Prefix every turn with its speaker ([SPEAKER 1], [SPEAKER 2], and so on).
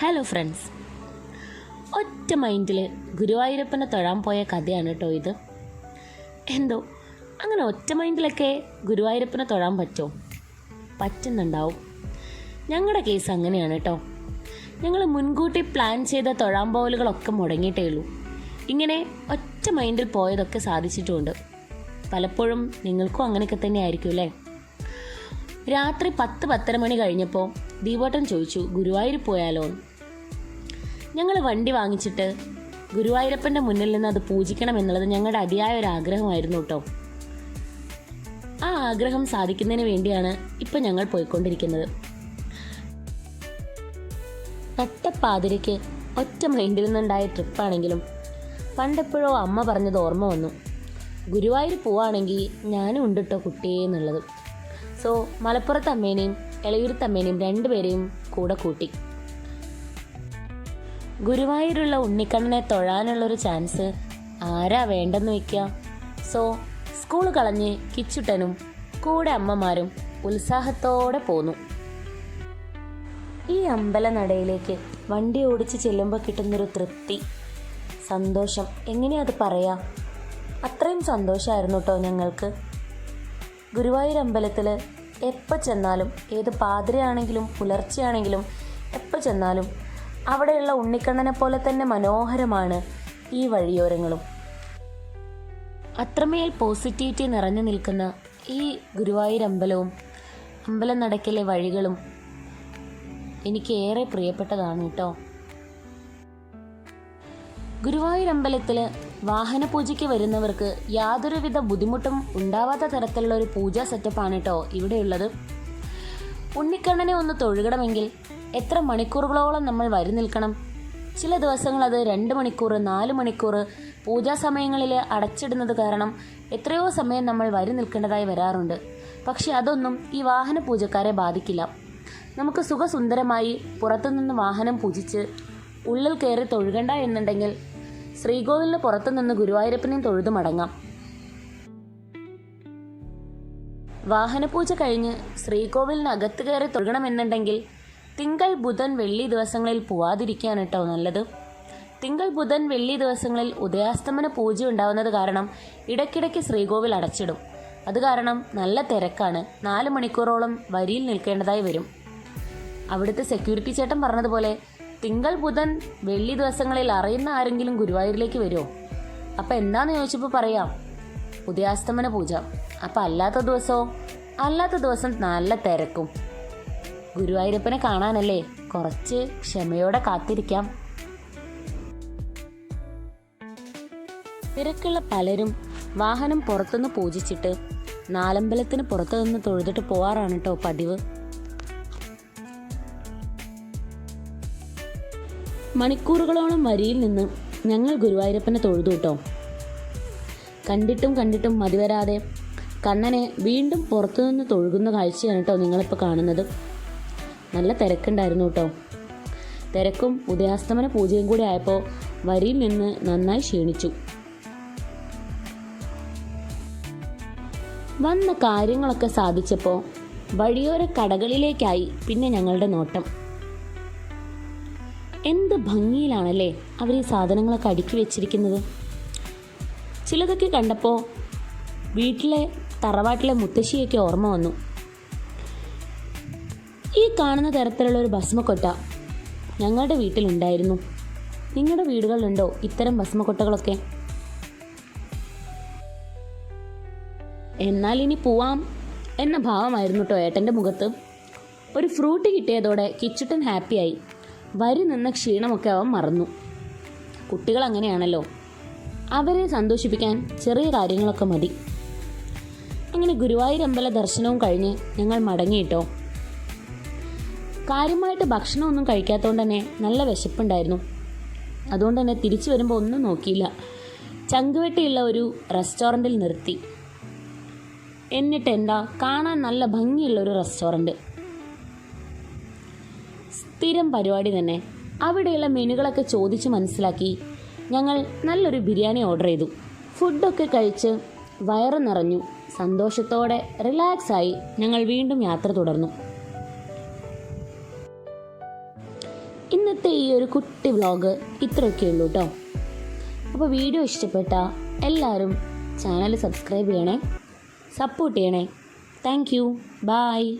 [SPEAKER 1] Hello friends ഒറ്റ മൈൻഡിൽ ഗുരുവായൂരപ്പനെ തൊഴാൻ പോയ കഥയാണ് കേട്ടോ ഇത്. എന്തോ അങ്ങനെ ഒറ്റ മൈൻഡിലൊക്കെ ഗുരുവായൂരപ്പനെ തൊഴാൻ പറ്റുമോ പറ്റുന്നുണ്ടാവും. ഞങ്ങളുടെ കേസ് അങ്ങനെയാണ് കേട്ടോ ഞങ്ങൾ മുൻകൂട്ടി പ്ലാൻ ചെയ്ത തൊഴാൻ പോവലുകളൊക്കെ മുടങ്ങിയിട്ടേ ഉള്ളൂ. ഇങ്ങനെ ഒറ്റ മൈൻഡിൽ പോയതൊക്കെ സാധിച്ചിട്ടുമുണ്ട് പലപ്പോഴും നിങ്ങൾക്കും അങ്ങനെയൊക്കെ തന്നെ ആയിരിക്കും അല്ലേ? രാത്രി പത്ത് പത്തര മണി കഴിഞ്ഞപ്പോൾ ദീപോട്ടൻ ചോദിച്ചു ഗുരുവായൂർ പോയാലോ? ഞങ്ങൾ വണ്ടി വാങ്ങിച്ചിട്ട് ഗുരുവായൂരപ്പന്റെ മുന്നിൽ നിന്ന് അത് പൂജിക്കണം എന്നുള്ളത് ഞങ്ങളുടെ അതിയായ ഒരു ആഗ്രഹമായിരുന്നു കേട്ടോ. ആ ആഗ്രഹം സാധിക്കുന്നതിന് വേണ്ടിയാണ് ഇപ്പം ഞങ്ങൾ പോയിക്കൊണ്ടിരിക്കുന്നത്. നട്ടപ്പാതിരയ്ക്ക് ഒറ്റ മൈൻഡിൽ നിന്നുണ്ടായ ട്രിപ്പാണെങ്കിലും പണ്ടെപ്പോഴോ അമ്മ പറഞ്ഞത് ഓർമ്മ വന്നു. ഗുരുവായൂർ പോവാണെങ്കിൽ ഞാനും ഉണ്ട് കേട്ടോ കുട്ടിയെ എന്നുള്ളത്. സോ മലപ്പുറത്ത് അമ്മേനെയും എളയൂരത്ത് അമ്മേനെയും രണ്ടുപേരെയും കൂടെ കൂട്ടി. ഗുരുവായൂരുള്ള ഉണ്ണിക്കണ്ണനെ തൊഴാനുള്ളൊരു ചാൻസ് ആരാ വേണ്ടെന്ന് വയ്ക്കുക സോ സ്കൂൾ കളഞ്ഞ് കിച്ചുട്ടനും കൂടെ അമ്മമാരും ഉത്സാഹത്തോടെ പോന്നു. ഈ അമ്പലനടയിലേക്ക് വണ്ടി ഓടിച്ച് ചെല്ലുമ്പോൾ കിട്ടുന്നൊരു തൃപ്തി സന്തോഷം. എങ്ങനെയാ അത് പറയാ? അത്രയും സന്തോഷമായിരുന്നു കേട്ടോ ഞങ്ങൾക്ക്. ഗുരുവായൂർ അമ്പലത്തിൽ എപ്പോൾ ചെന്നാലും ഏത് പാതിരയാണെങ്കിലും പുലർച്ചെയാണെങ്കിലും എപ്പോൾ ചെന്നാലും അവിടെയുള്ള ഉണ്ണിക്കണ്ണനെ പോലെ തന്നെ മനോഹരമാണ് ഈ വഴിയോരങ്ങളും. അത്രമേൽ പോസിറ്റിവിറ്റി നിറഞ്ഞു നിൽക്കുന്ന ഈ ഗുരുവായൂർ അമ്പലവും അമ്പലം നടക്കിലെ വഴികളും എനിക്ക് ഏറെ പ്രിയപ്പെട്ടതാണ് കേട്ടോ. ഗുരുവായൂർ അമ്പലത്തിൽ വാഹനപൂജയ്ക്ക് വരുന്നവർക്ക് യാതൊരുവിധ ബുദ്ധിമുട്ടും ഉണ്ടാവാത്ത തരത്തിലുള്ള ഒരു പൂജാ സെറ്റപ്പാണ് കേട്ടോ ഇവിടെയുള്ളത്. ഉണ്ണിക്കണ്ണനെ ഒന്ന് തൊഴുകണമെങ്കിൽ എത്ര മണിക്കൂറുകളോളം നമ്മൾ വരി നിൽക്കണം? ചില ദിവസങ്ങൾ അത് രണ്ട് മണിക്കൂർ നാല് മണിക്കൂർ പൂജാ സമയങ്ങളിൽ അടച്ചിടുന്നത് കാരണം എത്രയോ സമയം നമ്മൾ വരി നിൽക്കേണ്ടതായി വരാറുണ്ട്. പക്ഷെ അതൊന്നും ഈ വാഹന പൂജക്കാരെ ബാധിക്കില്ല. നമുക്ക് സുഖസുന്ദരമായി പുറത്തുനിന്ന് വാഹനം പൂജിച്ച് ഉള്ളിൽ കയറി തൊഴുകണ്ട എന്നുണ്ടെങ്കിൽ ശ്രീകോവിലിന് പുറത്തുനിന്ന് ഗുരുവായൂരപ്പനെയും തൊഴുതു മടങ്ങാം. വാഹനപൂജ കഴിഞ്ഞ് ശ്രീകോവിലിനകത്ത് കയറി തൊഴുകണമെന്നുണ്ടെങ്കിൽ തിങ്കൾ ബുധൻ വെള്ളി ദിവസങ്ങളിൽ പോവാതിരിക്കുകയാണ് കേട്ടോ നല്ലത്. തിങ്കൾ ബുധൻ വെള്ളി ദിവസങ്ങളിൽ ഉദയാസ്തമന പൂജ ഉണ്ടാവുന്നത് കാരണം ഇടയ്ക്കിടയ്ക്ക് ശ്രീകോവിൽ അടച്ചിടും. അത് കാരണം നല്ല തിരക്കാണ്. നാല് മണിക്കൂറോളം വരിയിൽ നിൽക്കേണ്ടതായി വരും. അവിടുത്തെ സെക്യൂരിറ്റി ചേട്ടൻ പറഞ്ഞതുപോലെ തിങ്കൾ ബുധൻ വെള്ളി ദിവസങ്ങളിൽ അറിയുന്ന ആരെങ്കിലും ഗുരുവായൂരിലേക്ക് വരുമോ അപ്പം എന്താന്ന് ചോദിച്ചപ്പോൾ പറയാം ഉദയാസ്തമന പൂജ. അപ്പം അല്ലാത്ത ദിവസമോ അല്ലാത്ത ദിവസം നല്ല തിരക്കും. ഗുരുവായൂരപ്പനെ കാണാനല്ലേ കുറച്ച് ക്ഷമയോടെ കാത്തിരിക്കാം. തിരക്കുള്ള പലരും വാഹനം പുറത്തുനിന്ന് പൂജിച്ചിട്ട് നാലമ്പലത്തിന് പുറത്തു നിന്ന് തൊഴുതിട്ട് പോവാറാണ് കേട്ടോ പതിവ്. മണിക്കൂറുകളോളം വരിയിൽ നിന്ന് ഞങ്ങൾ ഗുരുവായൂരപ്പനെ തൊഴുതു കേട്ടോ. കണ്ടിട്ടും കണ്ടിട്ടും മതിവരാതെ കണ്ണനെ വീണ്ടും പുറത്തുനിന്ന് തൊഴുകുന്ന കാഴ്ചയാണ് കേട്ടോ നിങ്ങളിപ്പോൾ കാണുന്നത്. നല്ല തിരക്കുണ്ടായിരുന്നു കേട്ടോ. തിരക്കും ഉദയാസ്തമന പൂജയും കൂടി ആയപ്പോൾ വരിയിൽ നിന്ന് നന്നായി ക്ഷീണിച്ചു. വന്ന കാര്യങ്ങളൊക്കെ സാധിച്ചപ്പോൾ വഴിയോര കടകളിലേക്കായി പിന്നെ ഞങ്ങളുടെ നോട്ടം. എന്ത് ഭംഗിയിലാണല്ലേ അവർ ഈ സാധനങ്ങളൊക്കെ അടുക്കി വെച്ചിരിക്കുന്നത്? ചിലതൊക്കെ കണ്ടപ്പോൾ വീട്ടിലെ തറവാട്ടിലെ മുത്തശ്ശിയൊക്കെ ഓർമ്മ വന്നു. ഈ കാണുന്ന തരത്തിലുള്ള ഒരു ഭസ്മക്കൊട്ട ഞങ്ങളുടെ വീട്ടിലുണ്ടായിരുന്നു. നിങ്ങളുടെ വീടുകളിലുണ്ടോ ഇത്തരം ഭസ്മക്കൊട്ടകളൊക്കെ? എന്നാൽ ഇനി പോവാം എന്ന ഭാവമായിരുന്നു കേട്ടോ ഏട്ടന്റെ മുഖത്ത്. ഒരു ഫ്രൂട്ട് കിട്ടിയതോടെ കിച്ചുട്ടൻ ഹാപ്പിയായി. വരി നിന്ന ക്ഷീണമൊക്കെ അവൻ മറന്നു. കുട്ടികൾ അങ്ങനെയാണല്ലോ അവരെ സന്തോഷിപ്പിക്കാൻ ചെറിയ കാര്യങ്ങളൊക്കെ മതി. അങ്ങനെ ഗുരുവായൂർ അമ്പല ദർശനവും കഴിഞ്ഞ് ഞങ്ങൾ മടങ്ങിയിട്ടോ? കാര്യമായിട്ട് ഭക്ഷണമൊന്നും കഴിക്കാത്തതുകൊണ്ട് തന്നെ നല്ല വിശപ്പുണ്ടായിരുന്നു. അതുകൊണ്ട് തന്നെ തിരിച്ചു വരുമ്പോൾ ഒന്നും നോക്കിയില്ല. ചങ്കുവെട്ടിയുള്ള ഒരു റെസ്റ്റോറന്റിൽ നിർത്തി. എന്നിട്ട് എന്താ കാണാൻ നല്ല ഭംഗിയുള്ള ഒരു റെസ്റ്റോറന്റ്. സ്ഥിരം പരിപാടി തന്നെ. അവിടെയുള്ള മെനുകളൊക്കെ ചോദിച്ച് മനസ്സിലാക്കി ഞങ്ങൾ നല്ലൊരു ബിരിയാണി ഓർഡർ ചെയ്തു. ഫുഡൊക്കെ കഴിച്ച് വയറ് നിറഞ്ഞു. സന്തോഷത്തോടെ റിലാക്സായി ഞങ്ങൾ വീണ്ടും യാത്ര തുടർന്നു. ഇന്നത്തെ ഈ ഒരു കുട്ടി വ്ളോഗ് ഇത്രയൊക്കെ ഉള്ളൂ കേട്ടോ അപ്പോൾ വീഡിയോ ഇഷ്ടപ്പെട്ട എല്ലാവരും ചാനൽ സബ്സ്ക്രൈബ് ചെയ്യണേ. സപ്പോർട്ട് ചെയ്യണേ. Thank you. ബായ്.